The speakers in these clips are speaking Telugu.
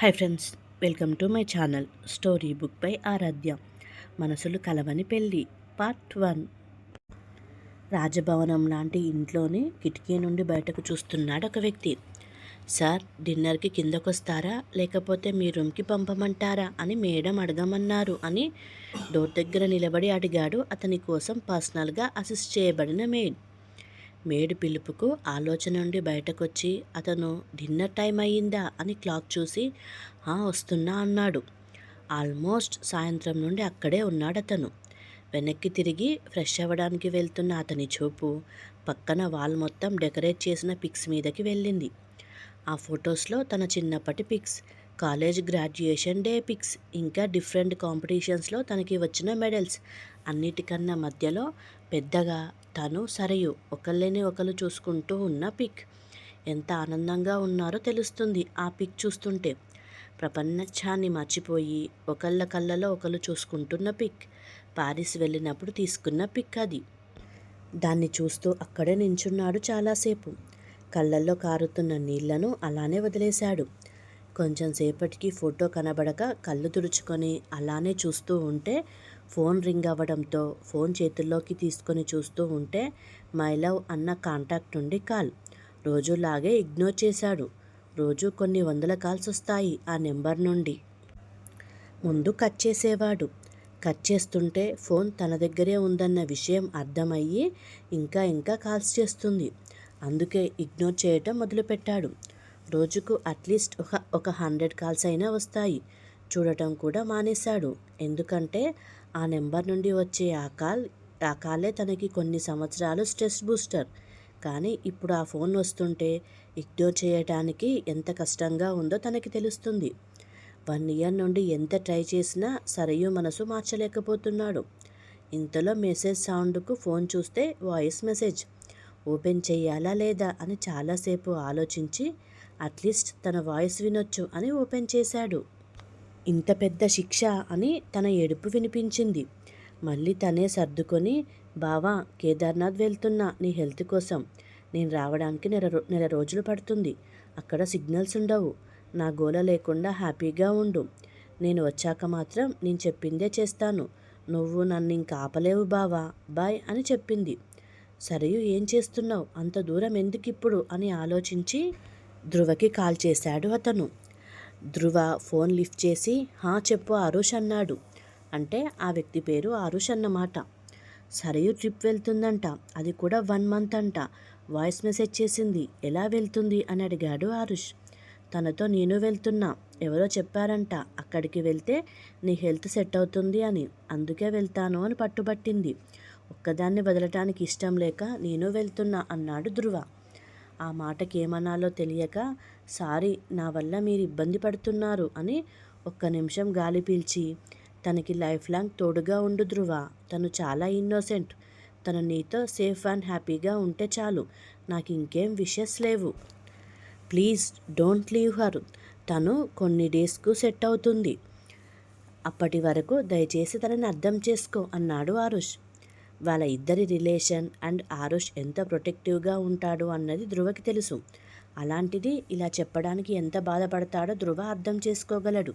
Hi friends welcome to my channel story book by Aaradhya మనసులు కలవని పెళ్ళి పార్ట్ వన్. రాజభవనం లాంటి ఇంట్లోనే కిటికీ నుండి బయటకు చూస్తున్నాడు ఒక వ్యక్తి. సార్ డిన్నర్కి కిందకొస్తారా? లేకపోతే మీ రూమ్కి పంపమంటారా అని మేడం అడగమన్నారు అని డోర్ దగ్గర నిలబడి అడిగాడు. అతని కోసం పర్సనల్గా అసిస్ట్ చేయబడిన మేడ్ మేడ్ పిలుపుకు ఆలోచన నుండి బయటకొచ్చి అతను డిన్నర్ టైం అయ్యిందా? అని క్లాక్ చూసి వస్తున్నా అన్నాడు. ఆల్మోస్ట్ సాయంత్రం నుండి అక్కడే ఉన్నాడు అతను వెనక్కి తిరిగి ఫ్రెష్ అవ్వడానికి వెళ్తున్న అతని చూపు పక్కన వాల్ మొత్తం డెకరేట్ చేసిన పిక్స్ మీదకి వెళ్ళింది. ఆ ఫొటోస్లో తన చిన్నప్పటి pics college graduation day pics ఇంకా డిఫరెంట్ కాంపిటీషన్స్లో తనకి వచ్చిన మెడల్స్ అన్నిటికన్నా మధ్యలో పెద్దగా తను సరయు ఒకళ్ళని ఒకరు చూసుకుంటూ ఉన్న పిక్. ఎంత ఆనందంగా ఉన్నారో తెలుస్తుంది ఆ పిక్ చూస్తుంటే. ప్రపంచాన్ని మర్చిపోయి ఒకళ్ళ కళ్ళలో ఒకరు చూసుకుంటున్న పిక్. పారిస్ వెళ్ళినప్పుడు తీసుకున్న పిక్ అది. దాన్ని చూస్తూ అక్కడే నించున్నాడు చాలాసేపు. కళ్ళల్లో కారుతున్న నీళ్ళను అలానే వదిలేశాడు. కొంచెం సేపటికి ఫోటో కనబడక కళ్ళు తుడుచుకొని అలానే చూస్తూ ఉంటే ఫోన్ రింగ్ అవ్వడంతో ఫోన్ చేతుల్లోకి తీసుకొని చూస్తూ ఉంటే మై లవ్ అన్న కాంటాక్ట్ నుండి కాల్. రోజులాగే ఇగ్నోర్ చేశాడు. రోజు కొన్ని వందల కాల్స్ వస్తాయి ఆ నెంబర్ నుండి. ముందు కట్ చేసేవాడు. కట్ చేస్తుంటే ఫోన్ తన దగ్గరే ఉందన్న విషయం అర్థమయ్యి ఇంకా ఇంకా కాల్స్ చేస్తుంది. అందుకే ఇగ్నోర్ చేయటం మొదలుపెట్టాడు. రోజుకు అట్లీస్ట్ ఒక ఒక హండ్రెడ్ కాల్స్ అయినా వస్తాయి. చూడటం కూడా మానేశాడు. ఎందుకంటే ఆ నెంబర్ నుండి వచ్చే ఆ కాల్ ఆ కాలే తనకి కొన్ని సంవత్సరాలు స్ట్రెస్ బూస్టర్. కానీ ఇప్పుడు ఆ ఫోన్ వస్తుంటే ఇగ్నోర్ చేయటానికి ఎంత కష్టంగా ఉందో తనకి తెలుస్తుంది. వన్ ఇయర్ నుండి ఎంత ట్రై చేసినా సరయు మనసు మార్చలేకపోతున్నాడు. ఇంతలో మెసేజ్ సౌండ్కు ఫోన్ చూస్తే వాయిస్ మెసేజ్. ఓపెన్ చేయాలా లేదా అని చాలాసేపు ఆలోచించి అట్లీస్ట్ తన వాయిస్ వినొచ్చు అని ఓపెన్ చేశాడు. ఇంత పెద్ద శిక్ష అని తన ఏడుపు వినిపించింది. మళ్ళీ తనే సర్దుకొని బావా కేదార్నాథ్ వెళ్తున్నా నీ హెల్త్ కోసం. నేను రావడానికి నెల నెల రోజులు పడుతుంది. అక్కడ సిగ్నల్స్ ఉండవు. నా గోల లేకుండా హ్యాపీగా ఉండు. నేను వచ్చాక మాత్రం నేను చెప్పిందే చేస్తాను. నువ్వు నన్ను ఇంకా ఆపలేవు బావా. బాయ్ అని చెప్పింది. సరియు ఏం చేస్తున్నావు? అంత దూరం ఎందుకిప్పుడు? అని ఆలోచించి ధ్రువకి కాల్ చేశాడు అతను. ధ్రువ ఫోన్ లిఫ్ట్ చేసి హా చెప్పు ఆరుష్ అన్నాడు. అంటే ఆ వ్యక్తి పేరు ఆరుష్ అన్నమాట. సరయు ట్రిప్ వెళ్తుందంట. అది కూడా వన్ మంత్ అంట. వాయిస్ మెసేజ్ చేసింది. ఎలా వెళ్తుంది? అని అడిగాడు ఆరుష్. తనతో నేను వెళ్తున్నా. ఎవరో చెప్పారంట. అక్కడికి వెళ్తే నీ హెల్త్ సెట్ అవుతుంది అని. అందుకే వెళ్తాను అని పట్టుబట్టింది. ఒక్కదాన్ని వదలటానికి ఇష్టం లేక నేను వెళ్తున్నా అన్నాడు ధ్రువ. ఆ మాటకి ఏమనాలో తెలియక సారీ నా వల్ల మీరు ఇబ్బంది పడుతున్నారు అని ఒక్క నిమిషం గాలి పీల్చి తనకి లైఫ్ లాంగ్ తోడుగా ఉండు ధృవ తను చాలా ఇన్నోసెంట్. తను నీతో సేఫ్ అండ్ హ్యాపీగా ఉంటే చాలు నాకు ఇంకేం విషెస్ లేవు. ప్లీజ్ డోంట్ లీవ్ హర్ తను కొన్ని డేస్కు సెట్ అవుతుంది. అప్పటి వరకు దయచేసి తనని అర్థం చేసుకో అన్నాడు ఆరుష్. వాళ్ళ ఇద్దరి రిలేషన్ అండ్ ఆరుష్ ఎంత ప్రొటెక్టివ్గా ఉంటాడు అన్నది ధృవకి తెలుసు. అలాంటిది ఇలా చెప్పడానికి ఎంత బాధపడతాడో ధృవ అర్థం చేసుకోగలడు.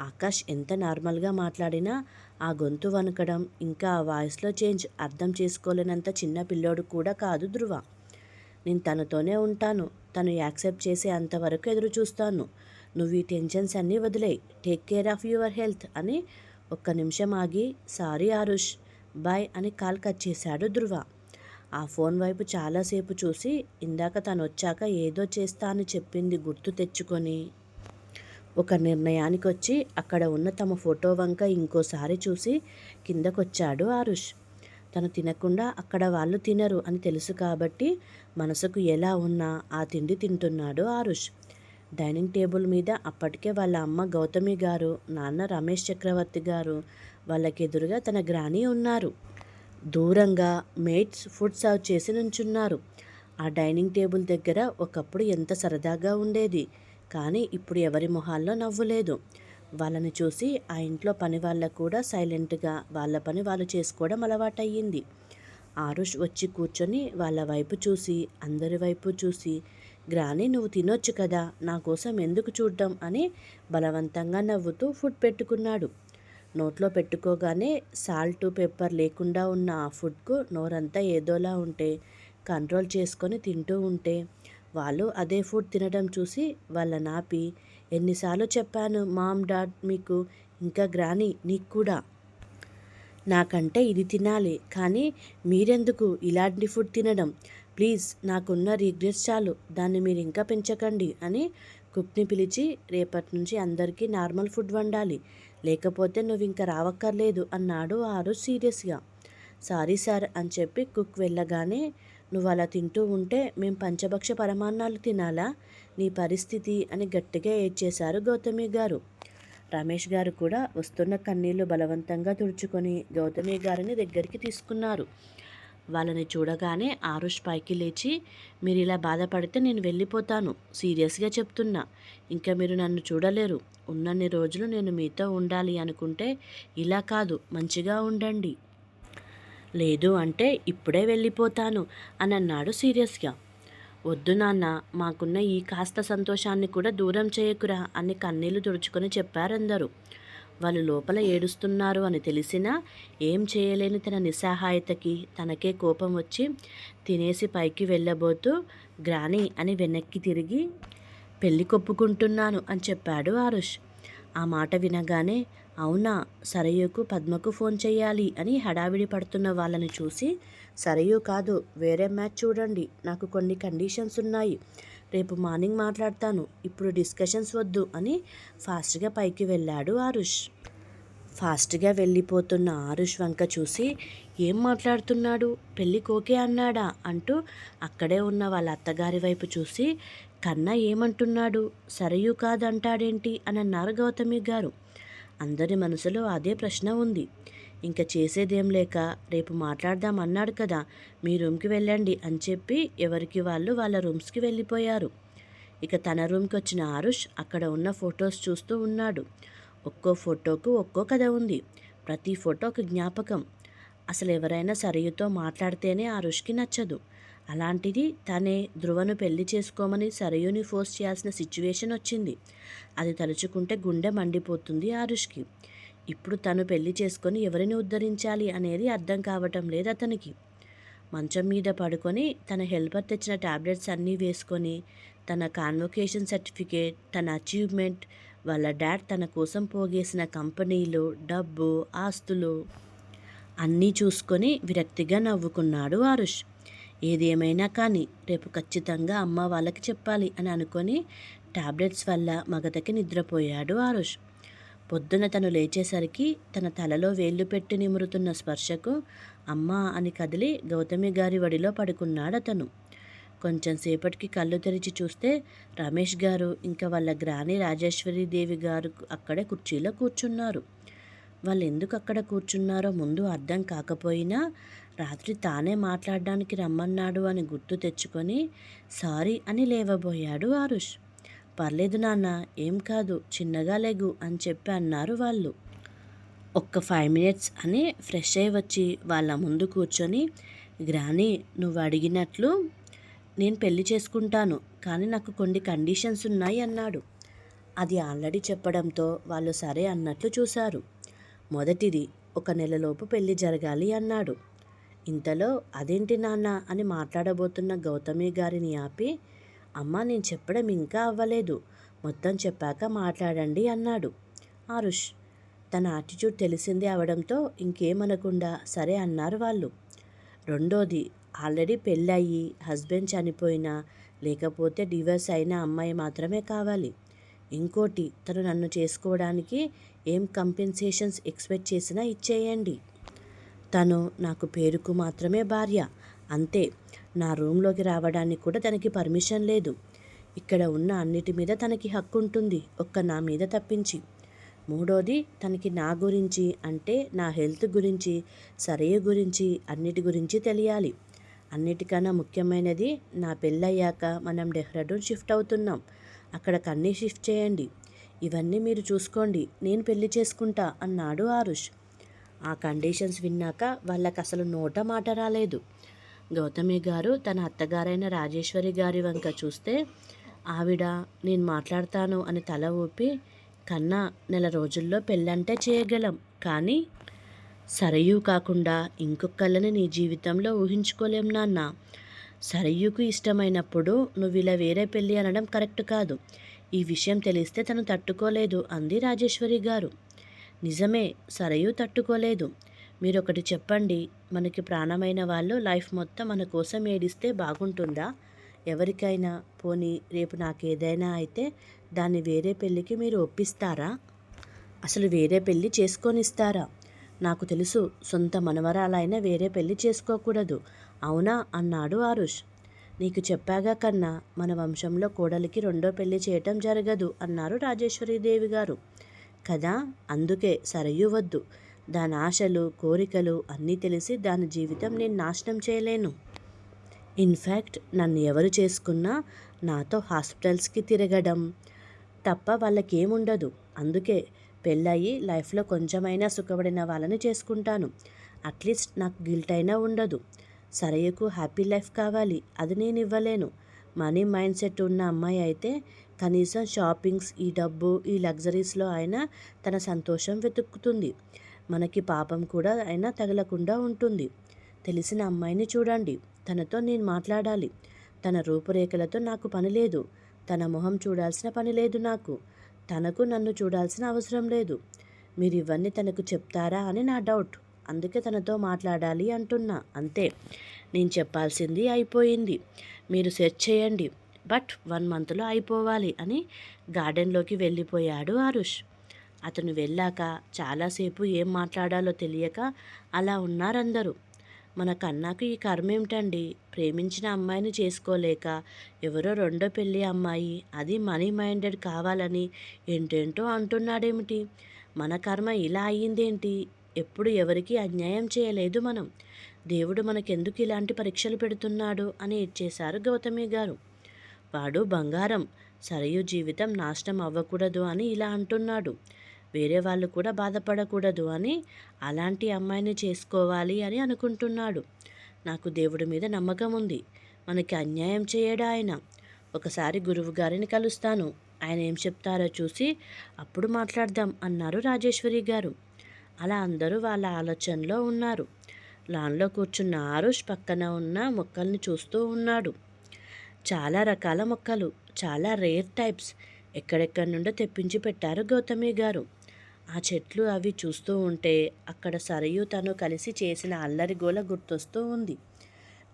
ఆకాష్ ఎంత నార్మల్గా మాట్లాడినా ఆ గొంతు వణకడం ఇంకా ఆ వాయిస్లో చేంజ్ అర్థం చేసుకోలేనంత చిన్న పిల్లోడు కూడా కాదు ధృవ. నేను తనతోనే ఉంటాను. తను యాక్సెప్ట్ చేసే అంతవరకు ఎదురు చూస్తాను. నువ్వు ఈ టెన్షన్స్ అన్నీ వదిలేయి. Take care of your health అని ఒక్క నిమిషం ఆగి సారీ ఆరుష్ బాయ్ అని కాల్ కట్ చేశాడు ధృవ. ఆ ఫోన్ వైపు చాలాసేపు చూసి ఇందాక తను వచ్చాక ఏదో చేస్తా అని చెప్పింది గుర్తు తెచ్చుకొని. ఒక నిర్ణయానికి వచ్చి అక్కడ ఉన్న తమ ఫోటో వంక ఇంకోసారి చూసి కిందకొచ్చాడు ఆరుష్. తను తినకుండా అక్కడ వాళ్ళు తినరు అని తెలుసు కాబట్టి మనసుకు ఎలా ఉన్నా ఆ తిండి తింటున్నాడు ఆరుష్. డైనింగ్ టేబుల్ మీద అప్పటికే వాళ్ళ అమ్మ గౌతమి గారు నాన్న రమేష్ చక్రవర్తి గారు వాళ్ళకి ఎదురుగా తన గ్రాని ఉన్నారు. దూరంగా మేట్స్ ఫుడ్ సర్వ్ చేసి నుంచున్నారు. ఆ డైనింగ్ టేబుల్ దగ్గర ఒకప్పుడు ఎంత సరదాగా ఉండేది కానీ ఇప్పుడు ఎవరి మొహాల్లో నవ్వు లేదు వాళ్ళని చూసి ఆ ఇంట్లో పని వాళ్ళకు కూడా సైలెంట్గా వాళ్ళ పని వాళ్ళు చేసుకోవడం అలవాటయ్యింది. ఆరుష్ వచ్చి కూర్చొని వాళ్ళ వైపు చూసి అందరి వైపు చూసి గ్రాని నువ్వు తినొచ్చు కదా నా కోసం ఎందుకు చూడ్డం? అని బలవంతంగా నవ్వుతూ ఫుడ్ పెట్టుకున్నాడు. నోట్లో పెట్టుకోగానే సాల్ట్ పెప్పర్ లేకుండా ఉన్న ఆ ఫుడ్కు నోరంతా ఏదోలా ఉంటే కంట్రోల్ చేసుకొని తింటూ ఉంటే వాళ్ళు అదే ఫుడ్ తినడం చూసి వాళ్ళ నాపి ఎన్నిసార్లు చెప్పాను మామ్ డాడ్ మీకు ఇంకా గ్రాని నీకు కూడా. నాకంటే ఇది తినాలి కానీ మీరెందుకు ఇలాంటి ఫుడ్ తినడం? ప్లీజ్ నాకున్న రిగ్రెట్స్ చాలు దాన్ని మీరు ఇంకా పెంచకండి అని కుక్ని పిలిచి రేపటి నుంచి అందరికీ నార్మల్ ఫుడ్ వండాలి. లేకపోతే నువ్వు ఇంకా రావక్కర్లేదు అన్నాడు ఆరు సీరియస్గా. సారీ సార్ అని చెప్పి కుక్ వెళ్ళగానే నువ్వు అలా తింటూ ఉంటే మేము పంచభక్ష పరమాన్నాలు తినాలా? నీ పరిస్థితి అని గట్టిగా ఏడ్చేశారు గౌతమి గారు. రమేష్ గారు కూడా వస్తున్న కన్నీళ్ళు బలవంతంగా తుడుచుకొని గౌతమి గారిని దగ్గరికి తీసుకున్నారు. వాళ్ళని చూడగానే ఆరుష్ పైకి లేచి మీరు ఇలా బాధపడితే నేను వెళ్ళిపోతాను సీరియస్గా చెప్తున్నా. ఇంకా మీరు నన్ను చూడలేరు. ఉన్నన్ని రోజులు నేను మీతో ఉండాలి అనుకుంటే ఇలా కాదు మంచిగా ఉండండి. లేదు అంటే ఇప్పుడే వెళ్ళిపోతాను అని అన్నాడు సీరియస్గా. వద్దు నాన్న మాకున్న ఈ కాస్త సంతోషాన్ని కూడా దూరం చేయకురా అని కన్నీళ్ళు తుడుచుకొని చెప్పారందరూ. వాళ్ళు లోపల ఏడుస్తున్నారు అని తెలిసినా ఏం చేయలేని తన నిస్సహాయతకి తనకే కోపం వచ్చి తినేసి పైకి వెళ్ళబోతూ గ్రాని అని వెనక్కి తిరిగి పెళ్ళి కొప్పుకుంటున్నాను అని చెప్పాడు ఆరుష్. ఆ మాట వినగానే అవునా సరయుకు పద్మకు ఫోన్ చేయాలి అని హడావిడి పడుతున్న వాళ్ళని చూసి సరయు కాదు వేరే మ్యాచ్ చూడండి నాకు కొన్ని కండిషన్స్ ఉన్నాయి రేపు మార్నింగ్ మాట్లాడతాను. ఇప్పుడు డిస్కషన్స్ వద్దు అని ఫాస్ట్గా పైకి వెళ్ళాడు ఆరుష్. ఫాస్ట్గా వెళ్ళిపోతున్న ఆరుష్ వంక చూసి ఏం మాట్లాడుతున్నాడు? పెళ్ళి కోకే అన్నాడా? అంటూ అక్కడే ఉన్న వాళ్ళ అత్తగారి వైపు చూసి కన్నా ఏమంటున్నాడు? సరయు కాదంటాడేంటి? అని అన్నారు గౌతమి గారు. అందరి మనసులో అదే ప్రశ్న ఉంది. ఇంకా చేసేదేం లేక రేపు మాట్లాడదాం అన్నాడు కదా మీ రూమ్కి వెళ్ళండి అని చెప్పి ఎవరికి వాళ్ళు వాళ్ళ రూమ్స్కి వెళ్ళిపోయారు. ఇక తన రూమ్కి వచ్చిన ఆరుష్ అక్కడ ఉన్న ఫొటోస్ చూస్తూ ఉన్నాడు. ఒక్కో ఫోటోకు ఒక్కో కథ ఉంది. ప్రతి ఫోటో ఒక జ్ఞాపకం. అసలు ఎవరైనా సరయుతో మాట్లాడితేనే ఆరుష్కి నచ్చదు. అలాంటిది తనే ధ్రువను పెళ్ళి చేసుకోమని సరయుని ఫోర్స్ చేయాల్సిన సిచ్యువేషన్ వచ్చింది. అది తలుచుకుంటే గుండె మండిపోతుంది ఆరుష్కి. ఇప్పుడు తను పెళ్ళి చేసుకొని ఎవరిని ఉద్ధరించాలి అనేది అర్థం కావటం లేదు అతనికి. మంచం మీద పడుకొని తన హెల్పర్ తెచ్చిన టాబ్లెట్స్ అన్నీ వేసుకొని తన కాన్వొకేషన్ సర్టిఫికేట్ తన అచీవ్మెంట్ వాళ్ళ డాడ్ తన కోసం పోగేసిన కంపెనీలు డబ్బు ఆస్తులు అన్నీ చూసుకొని విరక్తిగా నవ్వుకున్నాడు ఆరుష్. ఏదేమైనా కానీ రేపు ఖచ్చితంగా అమ్మ వాళ్ళకి చెప్పాలి అని అనుకొని టాబ్లెట్స్ వల్ల మగతకి నిద్రపోయాడు ఆరుష్. పొద్దున తను లేచేసరికి తన తలలో వేళ్ళు పెట్టి నిమురుతున్న స్పర్శకు అమ్మా అని కదిలి గౌతమి గారి వడిలో పడుకున్నాడు అతను. కొంచెం సేపటికి కళ్ళు తెరిచి చూస్తే రమేష్ గారు ఇంకా వాళ్ళ గ్రాని రాజేశ్వరి దేవి గారు అక్కడే కుర్చీలో కూర్చున్నారు. వాళ్ళు ఎందుకు అక్కడ కూర్చున్నారో ముందు అర్థం కాకపోయినా రాత్రి తానే మాట్లాడడానికి రమ్మన్నాడు అని గుర్తు తెచ్చుకొని సారీ అని లేవబోయాడు ఆరుష్. పర్లేదు నాన్న ఏం కాదు చిన్నగా లేగు అని చెప్పి అన్నారు వాళ్ళు. ఒక్క ఫైవ్ మినిట్స్ అని ఫ్రెష్ అయ్యి వచ్చి వాళ్ళ ముందు కూర్చొని గ్రాని నువ్వు అడిగినట్లు నేను పెళ్ళి చేసుకుంటాను కానీ నాకు కొన్ని కండిషన్స్ ఉన్నాయి అన్నాడు. అది ఆల్రెడీ చెప్పడంతో వాళ్ళు సరే అన్నట్లు చూశారు. మొదటిది ఒక నెలలోపు పెళ్ళి జరగాలి అన్నాడు. ఇంతలో అదేంటి నాన్న అని మాట్లాడబోతున్న గౌతమి గారిని ఆపి అమ్మ నేను చెప్పడం ఇంకా అవ్వలేదు. మొత్తం చెప్పాక మాట్లాడండి అన్నాడు. ఆరుష్ తన యాటిట్యూడ్ తెలిసిందే అవడంతో ఇంకేమనకుండా సరే అన్నారు వాళ్ళు. రెండోది ఆల్రెడీ పెళ్ళయి హస్బెండ్ చనిపోయినా లేకపోతే డివర్స్ అయిన అమ్మాయి మాత్రమే కావాలి. ఇంకోటి తను నన్ను చేసుకోవడానికి ఏం కంపెన్సేషన్స్ ఎక్స్పెక్ట్ చేసినా ఇచ్చేయండి. తను నాకు పేరుకు మాత్రమే భార్య. అంతే. నా రూమ్లోకి రావడానికి కూడా తనకి పర్మిషన్ లేదు. ఇక్కడ ఉన్న అన్నిటి మీద తనకి హక్కు ఉంటుంది. ఒక్క నా మీద తప్పించి. మూడోది తనకి నా గురించి అంటే నా హెల్త్ గురించి సరయ గురించి అన్నిటి గురించి తెలియాలి. అన్నిటికన్నా ముఖ్యమైనది నా పెళ్ళయ్యాక మనం డెహ్రాడూన్ షిఫ్ట్ అవుతున్నాం. అక్కడ కన్నీ షిఫ్ట్ చేయండి. ఇవన్నీ మీరు చూసుకోండి. నేను పెళ్ళి చేసుకుంటా అన్నాడు ఆరుష్. ఆ కండిషన్స్ విన్నాక వాళ్ళకి అసలు నోట మాట రాలేదు. గౌతమి గారు తన అత్తగారైన రాజేశ్వరి గారి వంక చూస్తే ఆవిడ నేను మాట్లాడతాను అని తల ఊపి కన్నా నెల రోజుల్లో పెళ్ళంటే చేయగలం. కానీ సరయు కాకుండా ఇంకొకళ్ళని నీ జీవితంలో ఊహించుకోలేం నాన్న. సరయుకు ఇష్టమైనప్పుడు నువ్వు ఇలా వేరే పెళ్ళి అనడం కరెక్ట్ కాదు. ఈ విషయం తెలిస్తే తను తట్టుకోలేదు అంది రాజేశ్వరి గారు. నిజమే సరయు తట్టుకోలేదు. మీరు ఒకటి చెప్పండి మనకి ప్రాణమైన వాళ్ళు లైఫ్ మొత్తం మన కోసం ఏడిస్తే బాగుంటుందా? ఎవరికైనా? పోనీ రేపు నాకు ఏదైనా అయితే దాన్ని వేరే పెళ్ళికి మీరు ఒప్పిస్తారా? అసలు వేరే పెళ్ళి చేసుకొనిస్తారా? నాకు తెలుసు సొంత మనవరాలైనా వేరే పెళ్ళి చేసుకోకూడదు. అవునా? అన్నాడు ఆరుష్. నీకు చెప్పాగా కన్నా మన వంశంలో కోడలికి రెండో పెళ్ళి చేయటం జరగదు అన్నారు రాజేశ్వరీదేవి గారు. కదా? అందుకే సరయు వద్దు. దాని ఆశలు కోరికలు అన్నీ తెలిసి దాని జీవితం నేను నాశనం చేయలేను. ఇన్ఫ్యాక్ట్ నన్ను ఎవరు చేసుకున్నా నాతో హాస్పిటల్స్కి తిరగడం తప్ప వాళ్ళకేముండదు. అందుకే పెళ్ళయి లైఫ్లో కొంచెమైనా సుఖపడిన వాళ్ళని చేసుకుంటాను. అట్లీస్ట్ నాకు గిల్ట్ అయినా ఉండదు. సరయ్యకు హ్యాపీ లైఫ్ కావాలి అది నేను ఇవ్వలేను. మనీ మైండ్ సెట్ ఉన్న అమ్మాయి అయితే కనీసం షాపింగ్స్ ఈ డబ్బు ఈ లగ్జరీస్లో అయినా తన సంతోషం వెతుక్కుతుంది. మనకి పాపం కూడా అయినా తగలకుండా ఉంటుంది. తెలిసిన అమ్మాయిని చూడండి. తనతో నేను మాట్లాడాలి. తన రూపురేఖలతో నాకు పని లేదు. తన మొహం చూడాల్సిన పని లేదు నాకు. తనకు నన్ను చూడాల్సిన అవసరం లేదు. మీరు ఇవన్నీ తనకు చెప్తారా అని నా డౌట్. అందుకే తనతో మాట్లాడాలి అంటున్నా. అంతే. నేను చెప్పాల్సింది అయిపోయింది. మీరు సెర్చ్ చేయండి. బట్ వన్ మంత్లో అయిపోవాలి అని గార్డెన్లోకి వెళ్ళిపోయాడు ఆరుష్. అతను వెళ్ళాక చాలాసేపు ఏం మాట్లాడాలో తెలియక అలా ఉన్నారందరూ. మన కన్నాకు ఈ కర్మ ఏమిటండి ప్రేమించిన అమ్మాయిని చేసుకోలేక ఎవరో రెండో పెళ్ళి అమ్మాయి అది మనీ మైండెడ్ కావాలని ఏంటేంటో అంటున్నాడేమిటి? మన కర్మ ఇలా అయ్యిందేంటి? ఎప్పుడు ఎవరికి అన్యాయం చేయలేదు మనం. దేవుడు మనకెందుకు ఇలాంటి పరీక్షలు పెడుతున్నాడు అని ఇచ్చేశారు గౌతమి గారు. వాడు బంగారం సరయు జీవితం నాశనం అవ్వకూడదు అని ఇలా అంటున్నాడు. వేరే వాళ్ళు కూడా బాధపడకూడదు అని అలాంటి అమ్మాయిని చేసుకోవాలి అని అనుకుంటున్నాడు. నాకు దేవుడి మీద నమ్మకం ఉంది. మనకి అన్యాయం చేయడా ఆయన? ఒకసారి గురువు గారిని కలుస్తాను. ఆయన ఏం చెప్తారో చూసి అప్పుడు మాట్లాడదాం అన్నారు రాజేశ్వరి గారు. అలా అందరూ వాళ్ళ ఆలోచనలో ఉన్నారు. లాన్లో కూర్చున్న ఆరుష్ పక్కన ఉన్న మొక్కల్ని చూస్తూ ఉన్నాడు. చాలా రకాల మొక్కలు చాలా రేర్ టైప్స్. ఎక్కడెక్కడి నుండో తెప్పించి పెట్టారు గౌతమి గారు. ఆ చెట్లు అవి చూస్తూ ఉంటే అక్కడ సరయు తను కలిసి చేసిన అల్లరి గోల గుర్తొస్తూ ఉంది.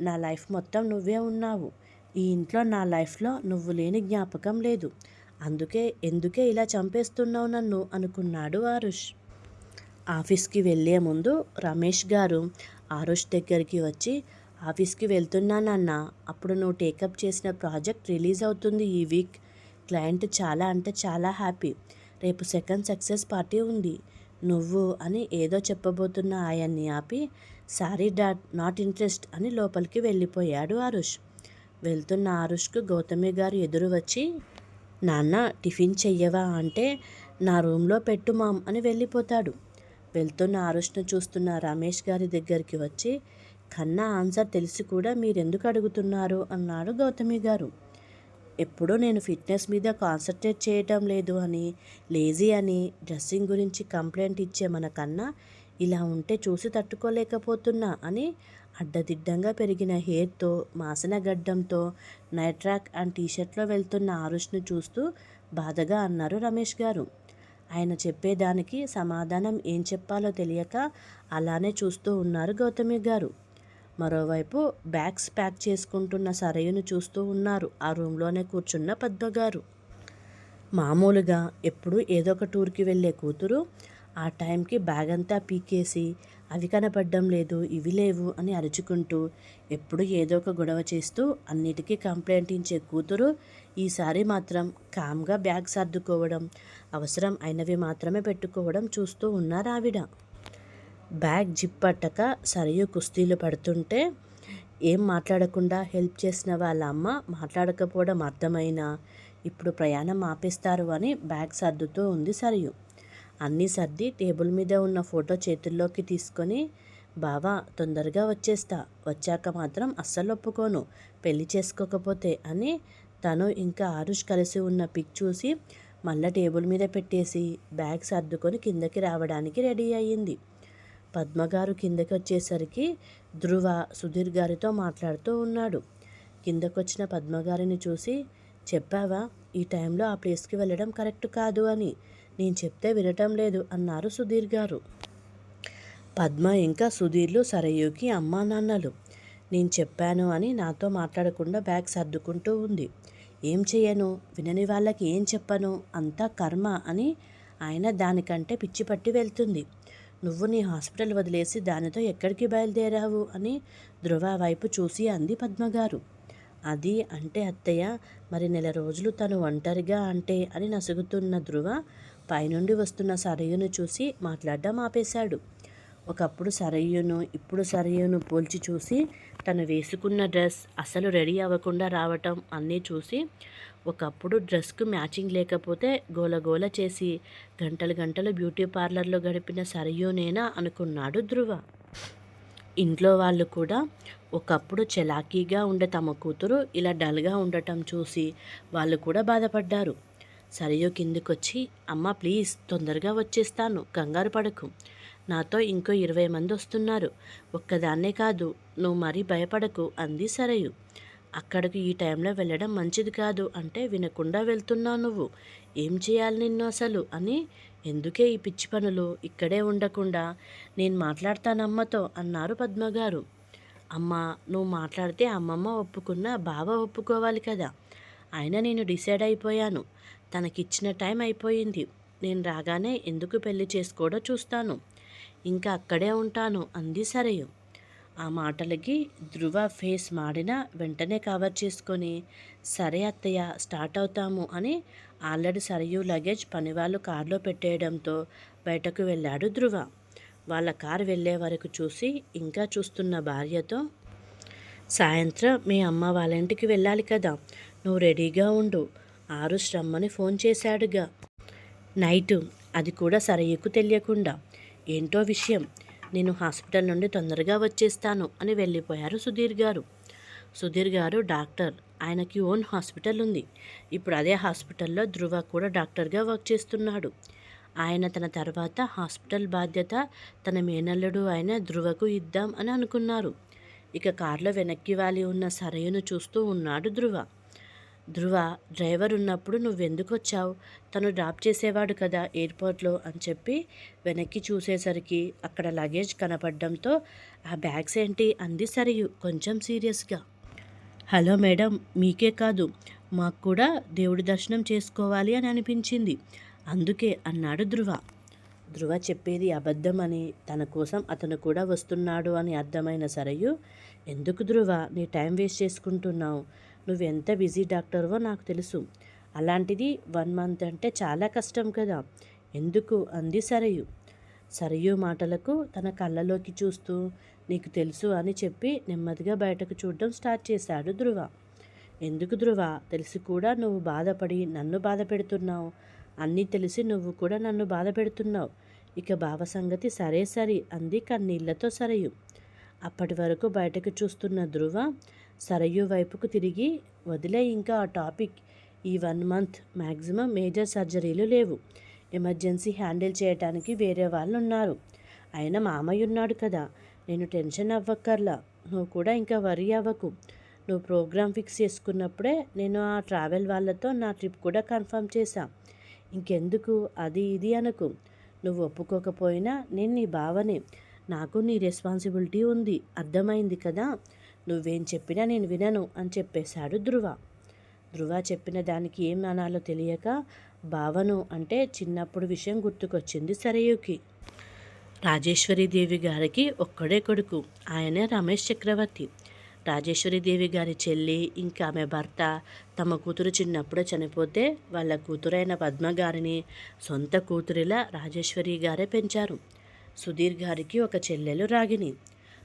నా లైఫ్ మొత్తం నువ్వే ఉన్నావు. ఈ ఇంట్లో నా లైఫ్లో నువ్వు లేని జ్ఞాపకం లేదు. అందుకే ఎందుకే ఇలా చంపేస్తున్నావు నన్ను? అనుకున్నాడు ఆరుష్. ఆఫీస్కి వెళ్ళే ముందు రమేష్ గారు ఆరుష్ దగ్గరికి వచ్చి ఆఫీస్కి వెళ్తున్నానన్న అప్పుడు నువ్వు టేకప్ చేసిన ప్రాజెక్ట్ రిలీజ్ అవుతుంది ఈ వీక్. క్లయింట్ చాలా అంటే చాలా హ్యాపీ. రేపు సెకండ్ సక్సెస్ పార్టీ ఉంది. నువ్వు అని ఏదో చెప్పబోతున్న ఆయన్ని ఆపి సారీ డాడ్ నాట్ ఇంట్రెస్ట్ అని లోపలికి వెళ్ళిపోయాడు ఆరుష్. వెళ్తున్న ఆరుష్కు గౌతమి గారు ఎదురు వచ్చి నాన్న టిఫిన్ చెయ్యవా అంటే నా రూమ్లో పెట్టు మామ్ అని వెళ్ళిపోతాడు. వెళ్తున్న ఆరుష్ను చూస్తున్న రమేష్ గారి దగ్గరికి వచ్చి కన్నా ఆన్సర్ తెలిసి కూడా మీరెందుకు అడుగుతున్నారు? అన్నాడు గౌతమి గారు. ఎప్పుడూ నేను ఫిట్నెస్ మీద కాన్సన్ట్రేట్ చేయటం లేదు అని లేజీ అని డ్రెస్సింగ్ గురించి కంప్లైంట్ ఇచ్చే మనకన్నా ఇలా ఉంటే చూసి తట్టుకోలేకపోతున్నా అని అడ్డదిడ్డంగా పెరిగిన హెయిర్తో మాసిన గడ్డంతో నైట్ ట్రాక్ అండ్ టీషర్ట్లో వెళ్తున్న ఆరుష్ను చూస్తూ బాధగా అన్నారు రమేష్ గారు. ఆయన చెప్పేదానికి సమాధానం ఏం చెప్పాలో తెలియక అలానే చూస్తూ ఉన్నారు గౌతమి గారు. మరోవైపు బ్యాగ్స్ ప్యాక్ చేసుకుంటున్న సరయును చూస్తూ ఉన్నారు. ఆ రూమ్లోనే కూర్చున్న పద్మగారు మామూలుగా ఎప్పుడు ఏదో ఒక టూర్కి వెళ్ళే కూతురు ఆ టైంకి బ్యాగ్ అంతా పీకేసి అవి కనపడడం లేదు ఇవి లేవు అని అరుచుకుంటూ ఎప్పుడు ఏదో ఒక గొడవ చేస్తూ అన్నిటికీ కంప్లైంట్ ఇచ్చే కూతురు ఈసారి మాత్రం కామ్గా బ్యాగ్ సర్దుకోవడం అవసరం అయినవి మాత్రమే పెట్టుకోవడం చూస్తూ ఉన్నారు ఆవిడ. బ్యాగ్ జిప్ పట్టక సరియు కుస్తీలు పడుతుంటే ఏం మాట్లాడకుండా హెల్ప్ చేసిన వాళ్ళ అమ్మ మాట్లాడకపోవడం అర్థమైనా? ఇప్పుడు ప్రయాణం ఆపేస్తారు అని బ్యాగ్ సర్దుతూ ఉంది సరియు. అన్నీ సర్ది టేబుల్ మీద ఉన్న ఫోటో చేతుల్లోకి తీసుకొని బావా తొందరగా వచ్చేస్తా. వచ్చాక మాత్రం అస్సలు ఒప్పుకోను. పెళ్ళి చేసుకోకపోతే అని తను ఇంకా ఆరుష్ కలిసి ఉన్న పిక్ చూసి మళ్ళా టేబుల్ మీద పెట్టేసి బ్యాగ్ సర్దుకొని కిందకి రావడానికి రెడీ అయ్యింది. పద్మగారు కిందకి వచ్చేసరికి ధృవ సుధీర్ గారితో మాట్లాడుతూ ఉన్నాడు. కిందకొచ్చిన పద్మగారిని చూసి చెప్పావా ఈ టైంలో ఆ ప్లేస్కి వెళ్ళడం కరెక్ట్ కాదు అని. నేను చెప్తే వినటం లేదు అన్నారు సుధీర్ గారు. పద్మ ఇంకా సుధీర్లు సరయుకి అమ్మా నాన్నలు. నేను చెప్పాను అని నాతో మాట్లాడకుండా బ్యాగ్ సర్దుకుంటూ ఉంది. ఏం చేయను వినని వాళ్ళకి ఏం చెప్పను? అంతా కర్మ అని ఆయన దానికంటే పిచ్చి పట్టి వెళ్తుంది. నువ్వు నీ హాస్పిటల్ వదిలేసి దానితో ఎక్కడికి బయలుదేరావు అని ధృవ వైపు చూసి అంది పద్మగారు. అది అంటే అత్తయ్య మరి నెల రోజులు తను ఒంటరిగా అంటే అని నసుగుతున్న ధృవ పైనుండి వస్తున్న సరయును చూసి మాట్లాడడం ఆపేశాడు. ఒకప్పుడు సరయ్యును ఇప్పుడు సరయ్యును పోల్చి చూసి తను వేసుకున్న డ్రెస్ అసలు రెడీ అవ్వకుండా రావటం అన్నీ చూసి ఒకప్పుడు డ్రెస్కు మ్యాచింగ్ లేకపోతే గోలగోల చేసి గంటలు గంటలు బ్యూటీ పార్లర్లో గడిపిన సరయూనేనా అనుకున్నాడు ధృవ ఇంట్లో వాళ్ళు కూడా ఒకప్పుడు చలాకీగా ఉండే తమ కూతురు ఇలా డల్గా ఉండటం చూసి వాళ్ళు కూడా బాధపడ్డారు. సరియు కిందికొచ్చి అమ్మ ప్లీజ్ తొందరగా వచ్చేస్తాను కంగారు పడకు. నాతో ఇంకో ఇరవై మంది వస్తున్నారు ఒక్కదాన్నే కాదు నువ్వు మరీ భయపడకు అంది సరయు. అక్కడికి ఈ టైంలో వెళ్ళడం మంచిది కాదు. అంటే వినకుండా వెళ్తున్నావు నువ్వు. ఏం చేయాలి నిన్ను అసలు? అని ఎందుకే ఈ పిచ్చి పనులు? ఇక్కడే ఉండకుండా నేను మాట్లాడతానమ్మతో అన్నారు పద్మగారు. అమ్మ నువ్వు మాట్లాడితే అమ్మమ్మ ఒప్పుకున్న బావ ఒప్పుకోవాలి కదా. అయినా నేను డిసైడ్ అయిపోయాను. తనకిచ్చిన టైం అయిపోయింది. నేను రాగానే ఎందుకు పెళ్ళి చేసుకోడో చూస్తాను. ఇంకా అక్కడే ఉంటాను అంది సరయు. ఆ మాటలకి ధృవ ఫేస్ మాడిన వెంటనే కవర్ చేసుకొని సరే అత్తయ్య స్టార్ట్ అవుతాము అని ఆల్రెడీ సరియు లగేజ్ పనివాళ్ళు కారులో పెట్టేయడంతో బయటకు వెళ్ళాడు ధృవ వాళ్ళ కారు వెళ్ళే వరకు చూసి ఇంకా చూస్తున్న భార్యతో సాయంత్రం మీ అమ్మ వాళ్ళ ఇంటికి వెళ్ళాలి కదా నువ్వు రెడీగా ఉండు ఆరు శ్రమ్మని ఫోన్ చేశాడుగా. నైటు అది కూడా సరయ్యకు తెలియకుండా. ఏంటో విషయం నేను హాస్పిటల్ నుండి తొందరగా వచ్చేస్తాను అని వెళ్ళిపోయారు సుధీర్ గారు. సుధీర్ గారు డాక్టర్ ఆయనకి ఓన్ హాస్పిటల్ ఉంది. ఇప్పుడు అదే హాస్పిటల్లో ధృవ కూడా డాక్టర్గా వర్క్ చేస్తున్నాడు. ఆయన తన తర్వాత హాస్పిటల్ బాధ్యత తన మేనల్లుడు అయిన ధృవకు ఇద్దాం అని అనుకున్నారు. ఇక కారులో వెనక్కి వాలి ఉన్న సరయును చూస్తూ ఉన్నాడు ధృవ ధృవ డ్రైవర్ ఉన్నప్పుడు నువ్వెందుకు వచ్చావు తను డ్రాప్ చేసేవాడు కదా ఎయిర్పోర్ట్లో అని చెప్పి వెనక్కి చూసేసరికి అక్కడ లగేజ్ కనపడడంతో ఆ బ్యాగ్స్ ఏంటి? అంది సరియు కొంచెం సీరియస్గా. హలో మేడం మీకే కాదు మాకు కూడా దేవుడి దర్శనం చేసుకోవాలి అని అనిపించింది. అందుకే అన్నాడు ధృవ ధృవ చెప్పేది అబద్ధమని తన కోసం అతను కూడా వస్తున్నాడు అని అర్థమైన సరయు ఎందుకు ధృవ నీ టైం వేస్ట్ చేసుకుంటున్నావు? నువ్వు ఎంత బిజీ డాక్టర్వో నాకు తెలుసు. అలాంటిది వన్ మంత్ అంటే చాలా కష్టం కదా. ఎందుకు? అంది సరయు. సరయు మాటలకు తన కళ్ళలోకి చూస్తూ నీకు తెలుసు అని చెప్పి నెమ్మదిగా బయటకు చూడడం స్టార్ట్ చేశాడు ధృవ. ఎందుకు ధృవ? తెలిసి కూడా నువ్వు బాధపడి నన్ను బాధ పెడుతున్నావు అన్నీ తెలిసి నువ్వు కూడా నన్ను బాధ పెడుతున్నావు ఇక బావ సంగతి సరే సరి అంది కన్నీళ్ళతో సరయు. అప్పటి వరకు బయటకు చూస్తున్న ధృవ సరయు వైపుకు తిరిగి వదిలే ఇంకా ఆ టాపిక్. ఈ వన్ మంత్ మ్యాక్సిమం మేజర్ సర్జరీలు లేవు. ఎమర్జెన్సీ హ్యాండిల్ చేయడానికి వేరే వాళ్ళు ఉన్నారు ఆయన మామయ్య ఉన్నాడు కదా. నేను టెన్షన్ అవ్వక్కర్లా. నువ్వు కూడా ఇంకా వరి అవ్వకు. నువ్వు ప్రోగ్రామ్ ఫిక్స్ చేసుకున్నప్పుడే నేను ఆ ట్రావెల్ వాళ్ళతో నా ట్రిప్ కూడా కన్ఫర్మ్ చేశా. ఇంకెందుకు? అది ఇది అనుకు. నువ్వు ఒప్పుకోకపోయినా నేను నీ బావనే. నాకు నీ రెస్పాన్సిబిలిటీ ఉంది. అర్థమైంది కదా? నువ్వేం చెప్పినా నేను వినను అని చెప్పేశాడు ధృవ ధృవ చెప్పిన దానికి ఏం అనాలో తెలియక భావను అంటే చిన్నప్పుడు విషయం గుర్తుకొచ్చింది సరయుకి. రాజేశ్వరీదేవి గారికి ఒక్కడే కొడుకు ఆయనే రమేష్ చక్రవర్తి. రాజేశ్వరీదేవి గారి చెల్లి ఇంకా ఆమె భర్త తమ కూతురు చిన్నప్పుడే చనిపోతే వాళ్ళ కూతురైన పద్మ గారిని సొంత కూతురిలా రాజేశ్వరి గారే పెంచారు. సుధీర్ గారికి ఒక చెల్లెలు రాగిని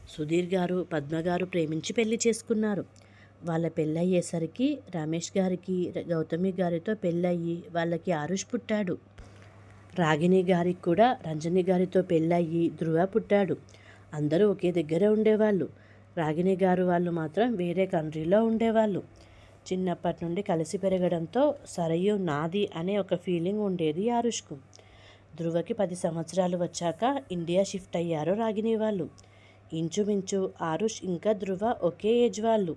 సుధీర్ గారు పద్మగారు ప్రేమించి పెళ్ళి చేసుకున్నారు. వాళ్ళ పెళ్ళయ్యేసరికి రమేష్ గారికి గౌతమి గారితో పెళ్ళయ్యి వాళ్ళకి ఆరుష్ పుట్టాడు. రాగిణి గారికి కూడా రంజని గారితో పెళ్ళయ్యి ధృవ పుట్టాడు. అందరూ ఒకే దగ్గర ఉండేవాళ్ళు. రాగిణి గారు వాళ్ళు మాత్రం వేరే కంట్రీలో ఉండేవాళ్ళు. చిన్నప్పటి నుండి కలిసి పెరగడంతో సరయు నాది అనే ఒక ఫీలింగ్ ఉండేది ఆరుష్కు. ధృవకి పది సంవత్సరాలు వచ్చాక ఇండియా షిఫ్ట్ అయ్యారు రాగిణి వాళ్ళు. ఇంచుమించు ఆరుష్ ఇంకా ధృవ ఒకే ఏజ్ వాళ్ళు.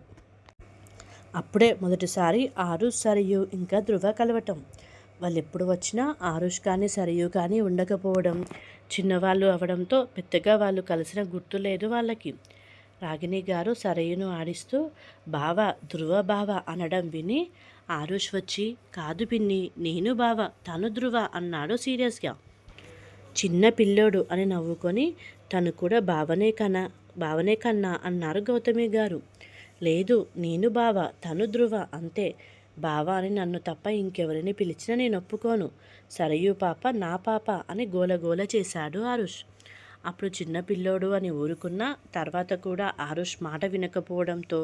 అప్పుడే మొదటిసారి ఆరుష్ సరియు ఇంకా ధృవ కలవటం. వాళ్ళు ఎప్పుడు వచ్చినా ఆరుష్ కానీ సరియు కానీ ఉండకపోవడం చిన్నవాళ్ళు అవడంతో పెద్దగా వాళ్ళు కలిసిన గుర్తు లేదు వాళ్ళకి. రాగిణి గారు సరయును ఆడిస్తూ బావ ధృవ బావ అనడం విని ఆరుష్ వచ్చి కాదు పిన్ని నేను బావ తను ధృవ అన్నాడు సీరియస్గా. చిన్న పిల్లోడు అని నవ్వుకొని తను కూడా బావనే కన్నా బావనే కన్నా అన్నారు గౌతమి గారు. లేదు నేను బావ తను ధృవ అంతే. బావ అని నన్ను తప్ప ఇంకెవరిని పిలిచినా నేను ఒప్పుకోను. సరయు పాప నా పాప అని గోలగోల చేశాడు ఆరుష్. అప్పుడు చిన్న పిల్లోడు అని ఊరుకున్న తర్వాత కూడా ఆరుష్ మాట వినకపోవడంతో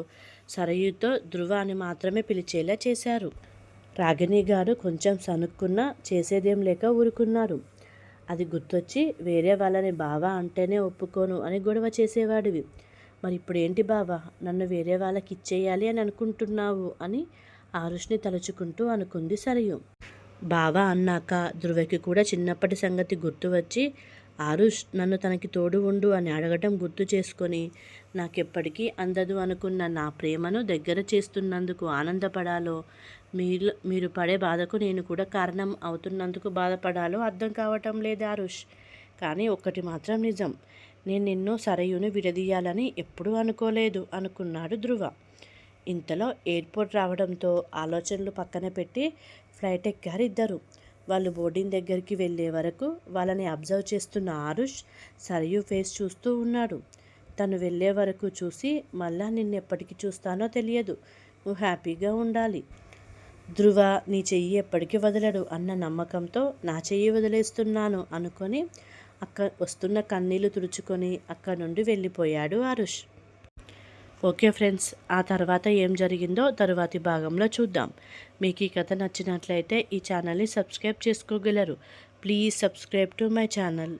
సరయుతో ధృవ అని మాత్రమే పిలిచేలా చేశారు. రాగిణి గారు కొంచెం సనుక్కున్నా చేసేదేం లేక ఊరుకున్నారు. అది గుర్తొచ్చి వేరే వాళ్ళని బావా అంటేనే ఒప్పుకోను అని గొడవ చేసేవాడివి. మరి ఇప్పుడు ఏంటి బావా? నన్ను వేరే వాళ్ళకి ఇచ్చేయాలి అని అనుకుంటున్నావు అని ఆరుష్ని తలుచుకుంటూ అనుకుంది సరియు. బావా అన్నాక ధృవకి కూడా చిన్నప్పటి సంగతి గుర్తు వచ్చి ఆరుష్ నన్ను తనకి తోడు ఉండు అని అడగటం గుర్తు చేసుకొని నాకెప్పటికీ అందదు అనుకున్న నా ప్రేమను దగ్గర చేస్తున్నందుకు ఆనందపడాలో మీరు మీరు పడే బాధకు నేను కూడా కారణం అవుతున్నందుకు బాధపడాలో అర్థం కావటం లేదు ఆరుష్. కానీ ఒక్కటి మాత్రం నిజం. నేను నిన్ను సరయును విడదీయాలని ఎప్పుడూ అనుకోలేదు అనుకున్నాడు ధృవ ఇంతలో ఎయిర్పోర్ట్ రావడంతో ఆలోచనలు పక్కన పెట్టి ఫ్లైట్ ఎక్కారు ఇద్దరు వాళ్ళు బోర్డింగ్ దగ్గరికి వెళ్ళే వరకు వాళ్ళని అబ్జర్వ్ చేస్తున్న ఆరుష్ సరయు ఫేస్ చూస్తూ ఉన్నాడు. తను వెళ్ళే వరకు చూసి మళ్ళా నిన్నెప్పటికి చూస్తానో తెలియదు. నువ్వు హ్యాపీగా ఉండాలి. ధృవ నీ చెయ్యి ఎప్పటికీ వదలడు అన్న నమ్మకంతో నా చెయ్యి వదిలేస్తున్నాను అనుకొని అక్క వస్తున్న కన్నీళ్ళు తుడుచుకొని అక్కడ నుండి వెళ్ళిపోయాడు ఆరుష్. ఓకే ఫ్రెండ్స్ ఆ తర్వాత ఏం జరిగిందో తరువాతి భాగంలో చూద్దాం. మీకు ఈ కథ నచ్చినట్లయితే ఈ ఛానల్ని సబ్స్క్రైబ్ చేసుకోగలరు. Please subscribe to my channel.